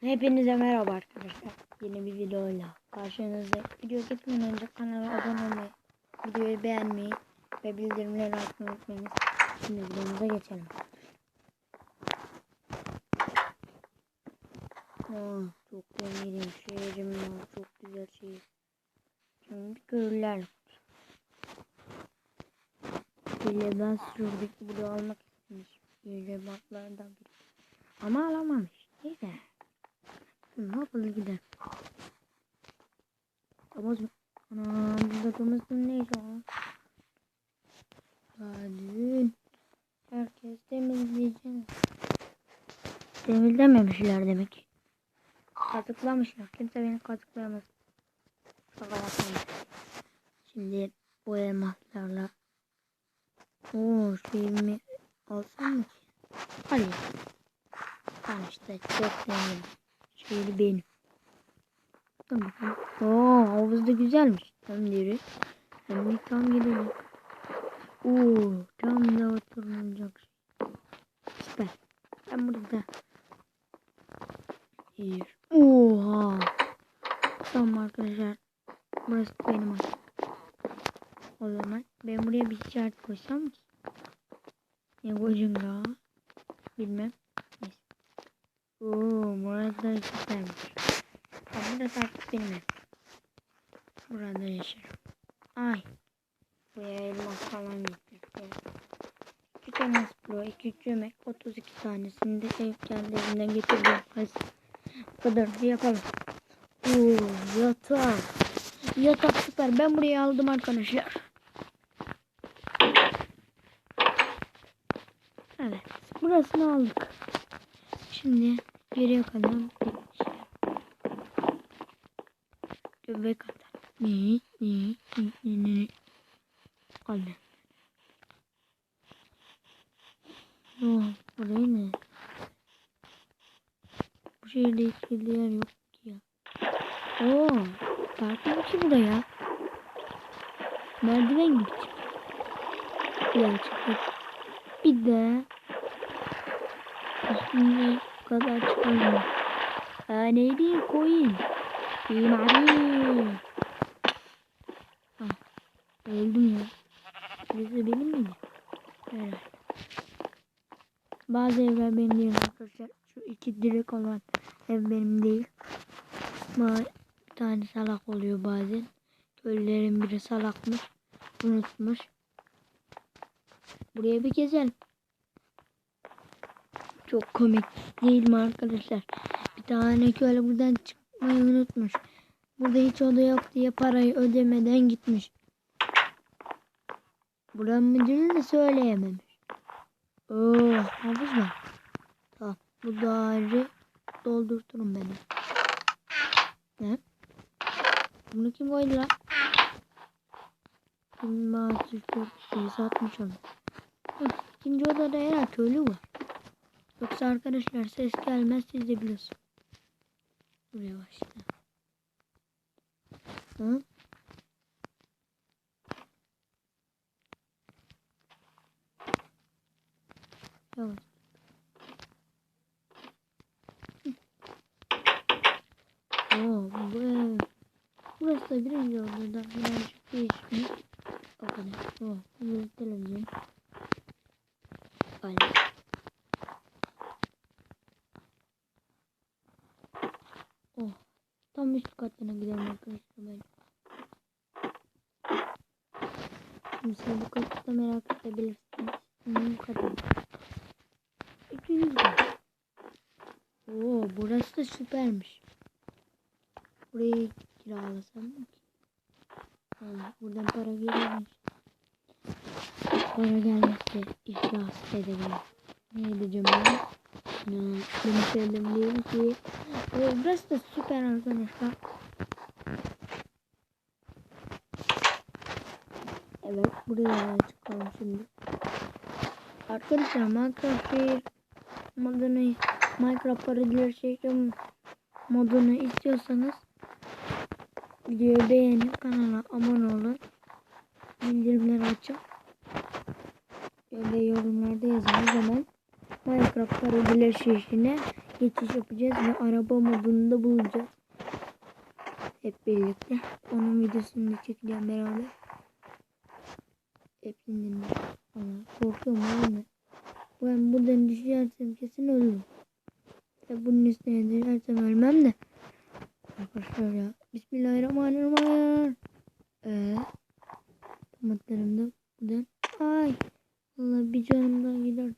Hepinize merhaba arkadaşlar. Yeni bir videoyla karşınızda. Video gitmeden önce kanala abone olmayı, videoyu beğenmeyi ve bildirimleri açmayı unutmayınız. Şimdi videomuza geçelim. Aa, çok zenginim şehrim var. Çok güzel şehir. Şimdi köylüler. Bile ben şuradaki bunu almak istemiş. Böyle batlardan biri. Ama alamamış. Neyse. Ne yapalım gidelim. Domuz mu? Ana domuzun ne işi var? Hadi. Herkes temizleyecek. Temizlememişler demek ki. Kazıklamışlar. Kimse beni kazıklayamaz. Şaka yapmayın. Şimdi bu elmaslarla Oo şeyimi alsam mı ki? Hayır. Tamam işte çok zenginim. Şehri benim. Tamam. Oo havuz da güzelmiş. Hem deri. Hem de tam gidelim. Oo tam da oturulacak. Süper. Ben burada. Bir. Oha. Tamam arkadaşlar. Burası benim artık. O zaman ben buraya bir işaret koysam ki. Ne koyacağım daha? Bilmem. Neyse. Oo, burası da güzelmiş. Tamam, burası artık benim ev. Burada yaşarım. Ay. Buraya elmas falan getirdim. İki tane spro, iki çömek, 32 tanesini de ev kendi evinden getirdim. Hadi. Bu kadar da yapalım. Oo, yatak. Yatak süper. Ben burayı aldım arkadaşlar. Evet. Burasını aldık. Şimdi geriye kalan bir şey. Göbek atar. Ni ni ni ni ni. Anne. Oh, burayı ne? Bu şehirde hiçbir yer yok ki ya. Oo, farklı ki buraya. Merdiven gidecek. Bir çıktık. Bir de bu kadar çıkalım. Aa neydi koyun? İyiyim abi. Ah, öldüm ya. Burası benim miydi? Herhalde. Bazı evler benim değil arkadaşlar. Şu iki direk olan ev benim değil. Ama bir tane salak oluyor bazen. Köylülerin biri salakmış. Unutmuş. Buraya bir gezelim. Çok komik değil mi arkadaşlar? Bir tane köylü buradan çıkmayı unutmuş. Burada hiç oda yok diye parayı ödemeden gitmiş. Buranın müdürü de söyleyememiş. Oo, havuz var. Tamam. Bu daire doldurturum beni. Ne? Bunu kim koydu lan? Kim çok iyi satmış onu. Heh, İkinci odada herhalde köylü var. Yoksa arkadaşlar ses gelmez siz de biliyorsun. Buraya başla. Hı? Yavaş. Oo, bu ev. Burası da birinci odadan birazcık değişmiş. O kadar. Oo, bu. Aynen. Oh. Tam üst katına gidelim arkadaşlar ben. Siz bu katta merak edebilirsiniz. Bu kadar. Kat. Oo, burası da süpermiş. Burayı kiralasam mı ki? Buradan para geliyormuş. Para gelmezse iflas edebilirim. Ne edeceğim ben? Ne? Benim sevdiğim değil ki. Ee, burası da süper arkadaşlar. Evet buraya çıkalım şimdi. Arkadaşlar Minecraft şehir modunu Minecraft parodiler şehri modunu istiyorsanız videoyu beğenip kanala abone olun. Bildirimleri açın. Öyle yorumlarda yazın o zaman Minecraft parodiler şehrine geçiş yapacağız ve araba modunu da bulacağız. Hep birlikte. Onun videosunu da çekeceğim beraber. Hepsinden de. Ama korkuyorum oğlum. Ben buradan düşersem kesin ölürüm. Tabi bunun üstüne düşersem ölmem de. Arkadaşlar ya. Bismillahirrahmanirrahim. Ee, Tomatlarım da buradan. Ay. Vallahi bir canım daha gider.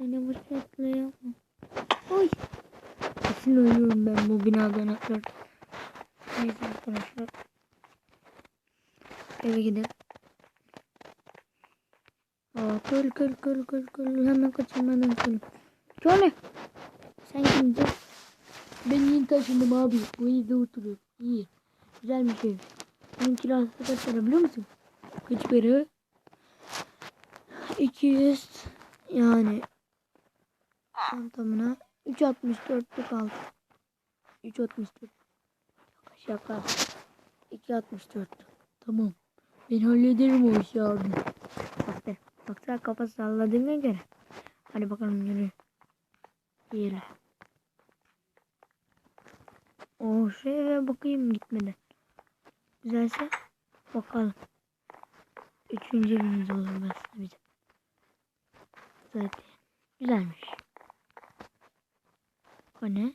Ben yavaş atlayamam. Oy. Kesin ölüyorum ben bu binadan atlar. Neyse arkadaşlar. Eve gidelim. Aa, köl köl köl köl köl. Hemen kaçırmadan köl. Şöyle. Sen kimsin? Ben yeni taşındım abi. Bu evde oturuyorum. İyi. Güzelmiş ev. Bunun kirası kaç para biliyor musun? Kaç para? 200 yani tam tamına 3.64'lük kaldı. 3.64 Şaka. 2.64 Tamam. Ben hallederim o işi abi. Baksana kafa salladığına göre. Hadi bakalım yürü. Yiyelim. O şeye bakayım gitmeden. Güzelse bakalım. Üçüncü evimiz olur mesela bizim. Zaten güzelmiş. O ne?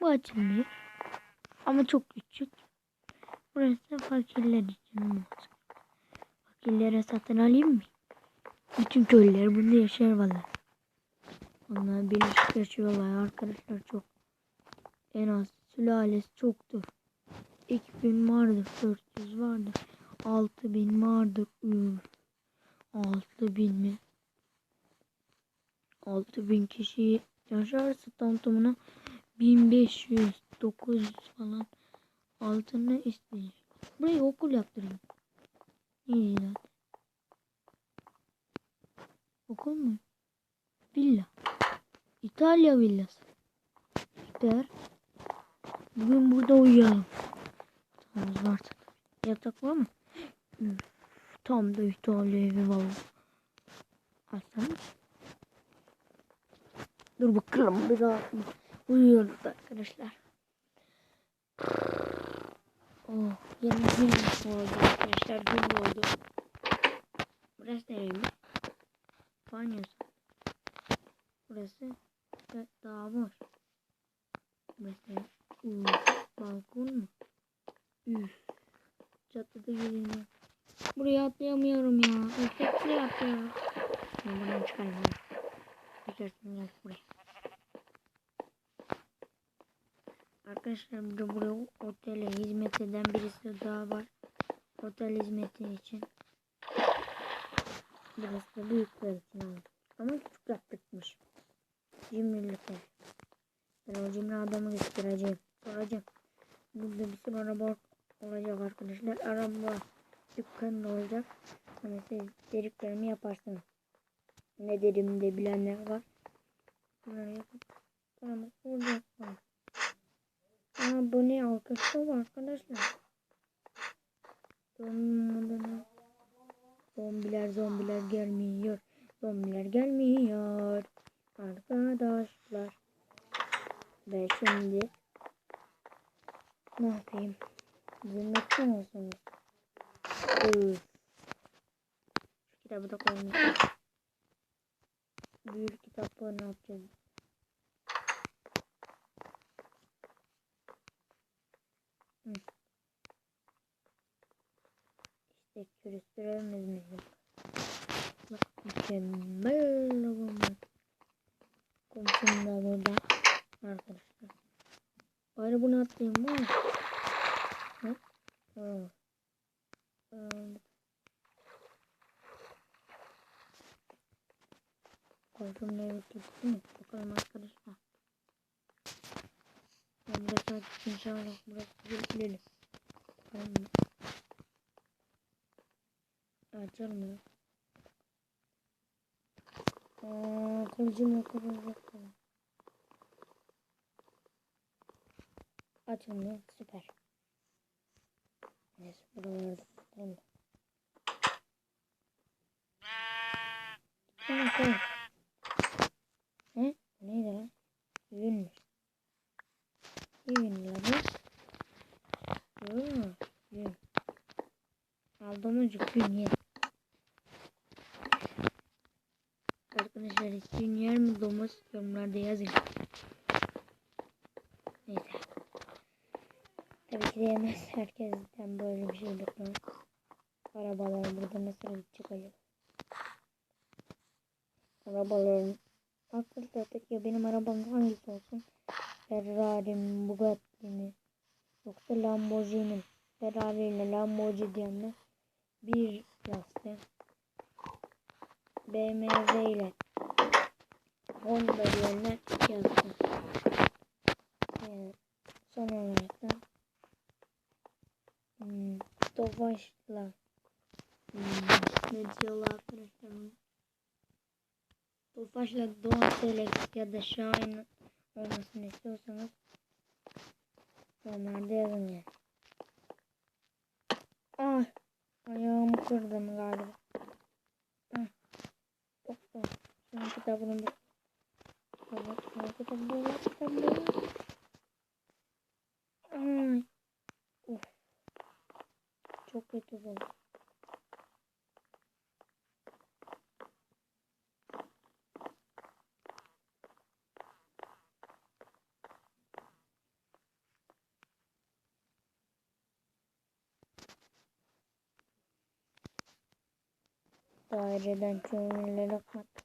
Bu açılmıyor. Ama çok küçük. Burası fakirler için olacak. Fakirlere satın alayım mı? Bütün köylüler bunda yaşar valla. Onlar birleşik yaşıyorlar arkadaşlar çok. En az sülalesi çoktur. 2000 vardır, 400 vardır. 6000 vardır. Üf. 6000 mi? 6000 kişi yaşarsa tam tamına 1500 900 falan altını isteyecek. Buraya okul yaptırayım. İyi. Okul mu? Villa. İtalya villası. Süper. Bugün burada uyuyalım. Yatağımız var. Yatak var mı? Tam da İtalya evi valla. Alsana. Dur bakalım bir rahat mı? Uyuyoruz arkadaşlar. Oh, yeni gün oldu arkadaşlar. Gün oldu. Burası nereymiş? Banyosu. Burası da daha boş. Burası ne? Uf, balkon mu? Üf. Çatıda görünüyor. Buraya atlayamıyorum ya. Ötekli atlıyorum. Ben buradan çıkarım. Geçersin gel buraya. Arkadaşlar burada buraya otele hizmet eden birisi daha var. Otel hizmeti için. Burası da büyükler için aldım. Ama küçük yaptırmış. Cimrilik ev. Ben o cimri adamı göstereceğim. Soracağım. Burada bir sürü araba olacak arkadaşlar. Araba dükkanı olacak. Hani siz dediklerimi yaparsınız. Ne dediğimi de bilenler var. Bunları yapıp Tamam, olacak. Aa, bu ne alkışlı var arkadaşlar. Zombiler, zombiler gelmiyor. Zombiler gelmiyor. Arkadaşlar. Ve şimdi ne yapayım? Zümrütçü olsun. Şu kitabı da koyayım. Büyük kitapları ne yapacağız? Hı. İşte kürüstüremez miyim? Bak mükemmel olmuş. Komşum da burada. Arkadaşlar. Bari bunu atlayayım mı? Hı? Hı. Hı. Komşum ne mi? Bakalım arkadaşlar. Ben burası açık inşallah. Burası gidelim. Bakalım Açalım ya. Aa, kılıcım yok. Kılıcım yok. Açılmıyor. Süper. Neyse buralarda bakalım. Tamam tamam. Bu neydi lan? yenileri. Oo, iyi. Aldığımız yer. Arkadaşlar isteyen yer mi domuz yorumlarda yazın. Neyse. Tabii ki de yemez. Herkesten böyle bir şey beklemem. Arabalar burada nasıl gidecek acaba? Arabaların Arkadaşlar peki benim arabam hangisi olsun? Ferrari mi, Bugatti mi? Yoksa Lamborghini? Ferrari ile Lamborghini diyenler bir yazsın. BMW ile Honda diyenler yazsın. Evet. Son olarak da hmm, Tofaş'la hmm, ne diyorlar arkadaşlar onu? Tofaş'la Doğan Selex ya da Şahin olmasını istiyorsanız yorumlarda yazın yani. Ah ayağımı kırdım galiba. Ah. Oh, oh. Şimdi kitabını Kitabı, kitabı, kitabı, kitabı. Ay. Of. Çok kötü oldu. Daireden çözümlere bakmak.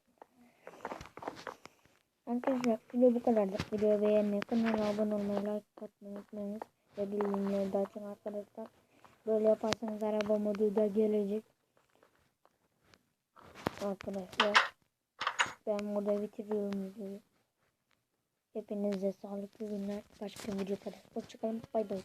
Arkadaşlar video bu kadardı. Videoyu beğenmeyi, kanala abone olmayı, like atmayı unutmayınız. Ve bildirimleri de açın arkadaşlar. Böyle yaparsanız araba modu da gelecek. Arkadaşlar. Ben burada bitiriyorum videoyu. Hepinize sağlıklı günler. Başka video kadar. Hoşçakalın. Bay bay.